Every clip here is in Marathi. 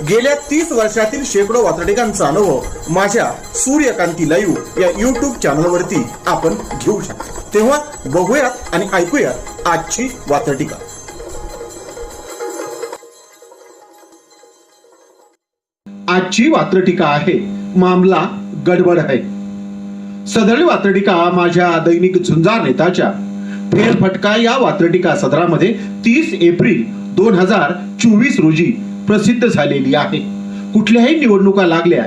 गेल्या तीस वर्षातील शेकडो वातडिकांचा अनुभव माझ्या सूर्यकांती लाईव्ह या युट्यूब चॅनलवरती आपण घेऊ शकतो. तेव्हा बघूयात आणि ऐकूयात आजची वातडिका आजची वात्रटिका आहे मामला गडबड आहे. सदर वात्रटिका माझ्या दैनिक झुंजार नेताच्या. फेरफटका या वात्रटिका सदरामध्ये तीस एप्रिल दोन हजार चोवीस रोजी प्रसिद्ध झालेली आहे. कुठल्याही निवडणुका लागल्या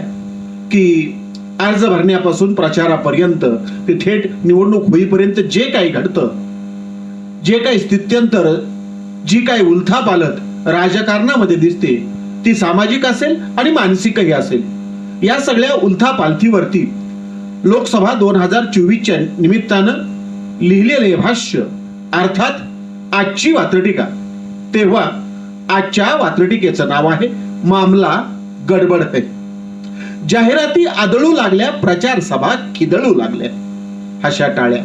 की अर्ज भरण्यापासून प्रचारापर्यंत ते थेट निवडणूक होईपर्यंत जे काही घडतं जे काही स्थित्यंतर जी काही उलथापालत राजकारणामध्ये दिसते ती सामाजिक असेल आणि मानसिकही असेल. या सगळ्या उलथापालथीवरती लोकसभा दोन हजार चोवीसच्या निमित्तानं लिहिलेले भाष्य अर्थात आजची वात्रटिका. तेव्हा आजच्या वात्रटिकेचं नाव आहे मामला गडबड है जाहिराती आदळू लागल्या प्रचार सभा खिदळू लागल्या. अशा टाळ्या.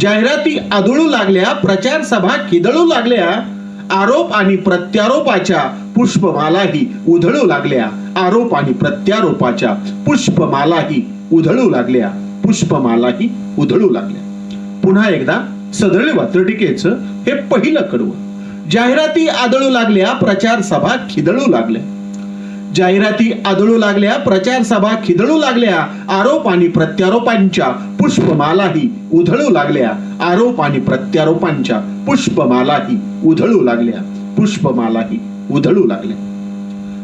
जाहिराती आदळू लागल्या प्रचार सभा खिदळू लागल्या आरोप आणि प्रत्यारोपाच्या पुष्पमालाही उधळू लागल्या. आरोप आणि प्रत्यारोपाच्या पुष्पमालाही उधळू लागल्या. पुष्पमालाही उधळू लागल्या. पुन्हा एकदा सदळ वात्रटिकेचं हे पहिलं कडवं. जाहिराती आदळू लागल्या प्रचार सभा खिदळू लागल्या. जाहिराती आदळू लागल्या प्रचार सभा खिदळू लागल्या आरोप आणि प्रत्यारोपांच्या पुष्पमालाही उधळू लागल्या. आरोप आणि प्रत्यारोपांच्या पुष्पमालाही उधळू लागल्या. पुष्पमालाही उधळू लागल्या.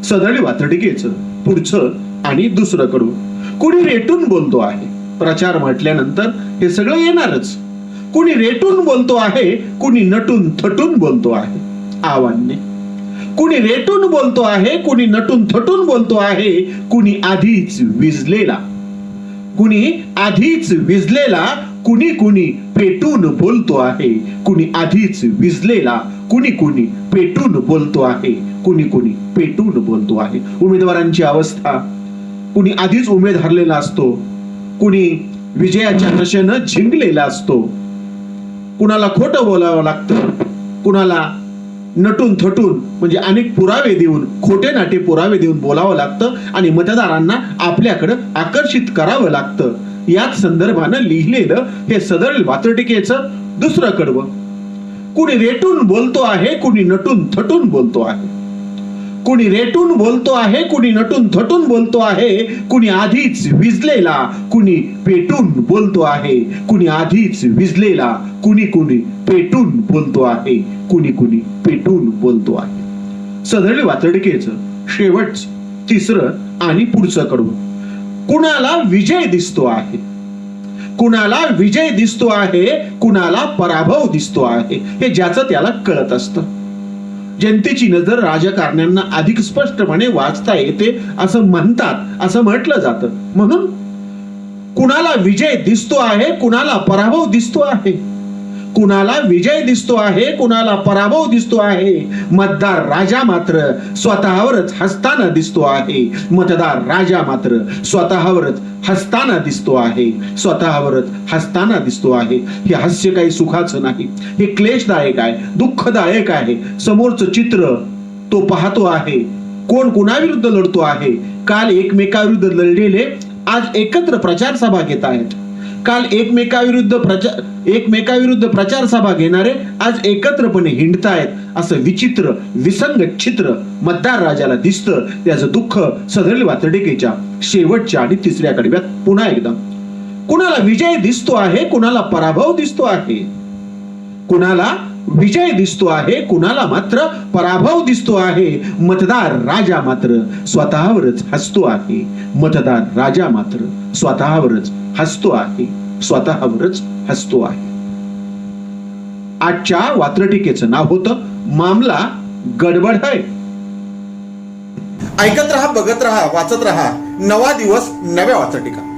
सदळी वातडिकेचं पुढचं आणि दुसरं करू. कुणी रेटून बोलतो आहे? प्रचार म्हटल्यानंतर हे सगळं येणारच. कुणी रेटून बोलतो आहे कुणी नटून थटून बोलतो आहे. आव्हान्य कुणी रेटून बोलतो आहे कुणी नटून थटून बोलतो आहे कुणी आधीच विजलेला. कुणी आधीच विजलेला कुणी कुणी पेटून बोलतो आहे कुणी आधीच विजलेला कुणी कुणी पेटून बोलतो आहे कुणी कुणी पेटून बोलतो आहे. उमेदवारांची अवस्था. कुणी आधीच उमेद हरलेला असतो कुणी विजयाच्या नशेनं झिंकलेला असतो कुणाला खोटं बोलावं लागतं कुणाला नटून थटून म्हणजे अनेक पुरावे देऊन खोटे नाटे पुरावे देऊन बोलावं लागतं आणि मतदारांना आपल्याकडं आकर्षित करावं लागतं. याच संदर्भानं लिहिलेलं हे सदर वात्रटिकेचं दुसरं कडवं. कुणी रेटून बोलतो आहे कुणी नटून थटून बोलतो आहे. कुणी रेटून बोलतो आहे कुणी नटून थटून बोलतो आहे कुणी आधीच विजलेला कुणी पेटून बोलतो आहे कुणी आधीच विजलेला कुणी कुणी पेटून बोलतो आहे कुणी कुणी पेटून बोलतो आहे. सदळी वातडकेच शेवट तिसरं आणि पुढचं कडून कुणाला विजय दिसतो आहे? कुणाला विजय दिसतो आहे कुणाला पराभव दिसतो आहे हे ज्याचं त्याला कळत असतं. जनतेची नजर राजकारण्यांना अधिक स्पष्टपणे वाचता येते असं म्हणतात असं म्हटलं जातं. म्हणून कुणाला विजय दिसतो आहे कुणाला पराभव दिसतो आहे? कुणाला विजय दिसतो आहे कुणाला पराभव दिसतो आहे मतदार राजा मात्र स्वतःवरच हसताना दिसतो आहे. मतदार राजा मात्र स्वतःवरच हसताना दिसतो आहे स्वतःवरच हसताना दिसतो आहे. हे हास्य काही सुखाचं नाही हे क्लेशदायक आहे दुःखदायक आहे. समोरचं चित्र तो पाहतो आहे कोण कुणाविरुद्ध लढतो आहे? काल एकमेकाविरुद्ध लढलेले आज एकत्र प्रचार सभा घेत आहेत. काल एकमेकाविरुद्ध प्रचार एकमेकाविरुद्ध प्रचार सभा घेणारे आज एकत्रपणे हिंडतायत. असं विचित्र विसंगत चित्र मतदार राजाला दिसतं. त्याचं दुःख सदरील वातडिकेच्या शेवटच्या आणि तिसऱ्या कडव्यात पुन्हा एकदा. कुणाला विजय दिसतो आहे कुणाला पराभव दिसतो आहे? कुणाला विजय दिसतो आहे कुणाला मात्र पराभव दिसतो आहे? मतदार राजा मात्र स्वतःवरच हसतो आहे. मतदार राजा मात्र स्वतःवरच हसतो आहे. स्वतःवरच हसतो आहे. आजच्या वात्रटिकेचं नाव होतं मामला गडबड आहे ऐकत रहा बघत रहा वाचत रहा. नवा दिवस नव्या वाचटिका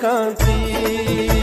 canti